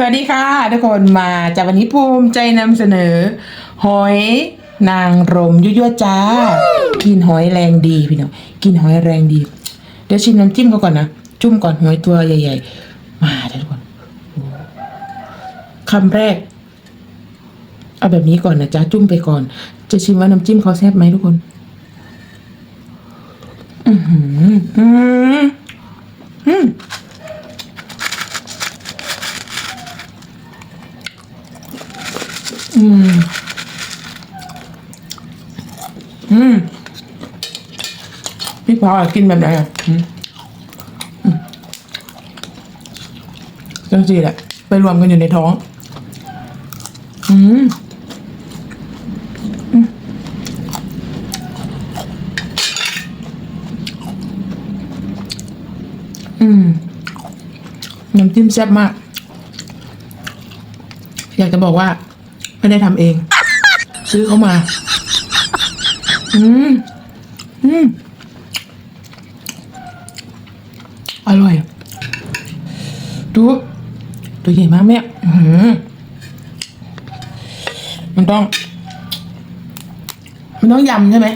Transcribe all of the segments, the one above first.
สวัสดีค่ะ ทุกคนมาจากวันนี้ภูมิใจนำเสนอ หอยนางรมยั่วๆจ้า กินหอยแรงดีพี่น้องกินหอยแรงดี เดี๋ยวชิมน้ำจิ้มเขาก่อนนะ จุ่มก่อนหอยตัวใหญ่ ๆ มาทุกคนคำแรก เอาแบบนี้ก่อนนะจ๊ะจุ่มไปก่อน จะชิมว่าน้ำจิ้มเขาแซ่บไหมทุกคน อือหือ อืม อืมพี่พอกินแบบไหนอะจังสีแหละ ไปรวมกันอยู่ในท้อง อืมอืมน้ำจิ้มแซ่บมาก อยากจะบอกว่า ไม่ได้ทำเอง ซื้อเขามา อืม อืม อร่อย ดูตัวใหญ่มากแม่หือมันต้อง มันต้องยำใช่ไหม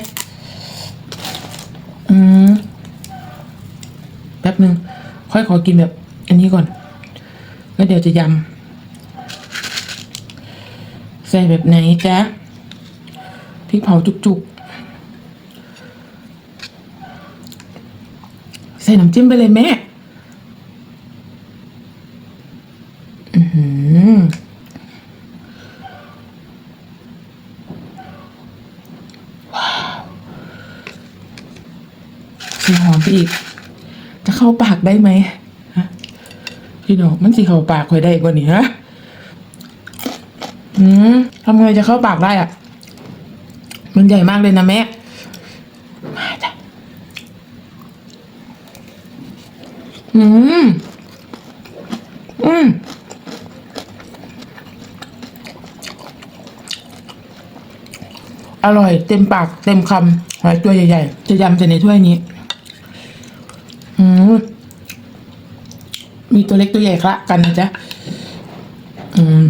อืม แป๊บหนึ่งค่อยขอกินแบบ อันนี้ก่อน แล้วเดี๋ยวจะยำ ใส่แบบไหนจ๊ะพริกเผาจุกๆ ใส่น้ำจิ้มไปเลยแม่อือหือว้าวส่หอมไปอีก จะเข้าปากได้ไหมพี่น้องมันสิเข้าปากคอยได้กว่านี้ฮะ อืมทำไงจะเข้าปากได้อะ มันใหญ่มากเลยนะแม่มาจ้ะอืม อืม อร่อยเต็มปากเต็มคำหอยตัวใหญ่ๆ จะยำใส่ในถ้วยนี้ อืม มีตัวเล็กตัวใหญ่คละกันนะจ๊ะ อืม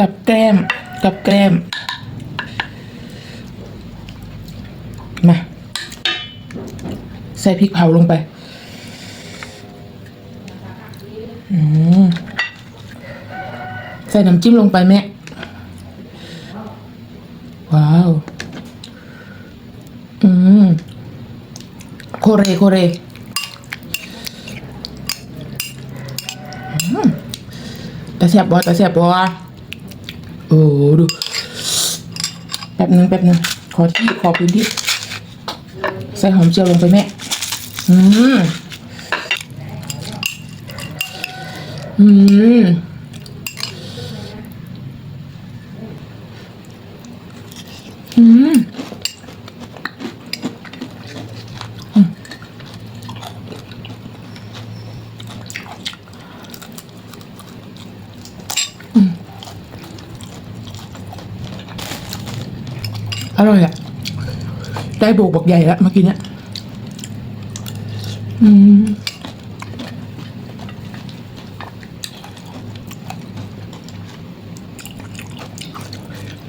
กับแกล้มกับแกล้มมาใส่พริกเผาลงไปอืมใส่น้ำจิ้มลงไปแม่ ว้าว อืม โคเร โคเรอืมแต่แสบบ่แต่แสบบ่ โอ้ดูแป๊บนึงแป๊บนึงขอที่ขอพื้นที่ใส่หอมเจียวลงไปแม่ อืม อืมอืม อร่อยอะได้โบกบักใหญ่แล้วเมื่อกี้เนี่ยอืม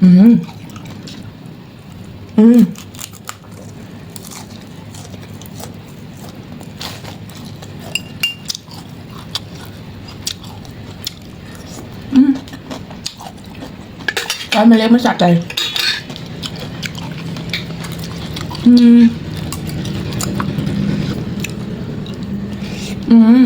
อืม อืม อืมร้านมันเล็กมันสะใจ อืมอืม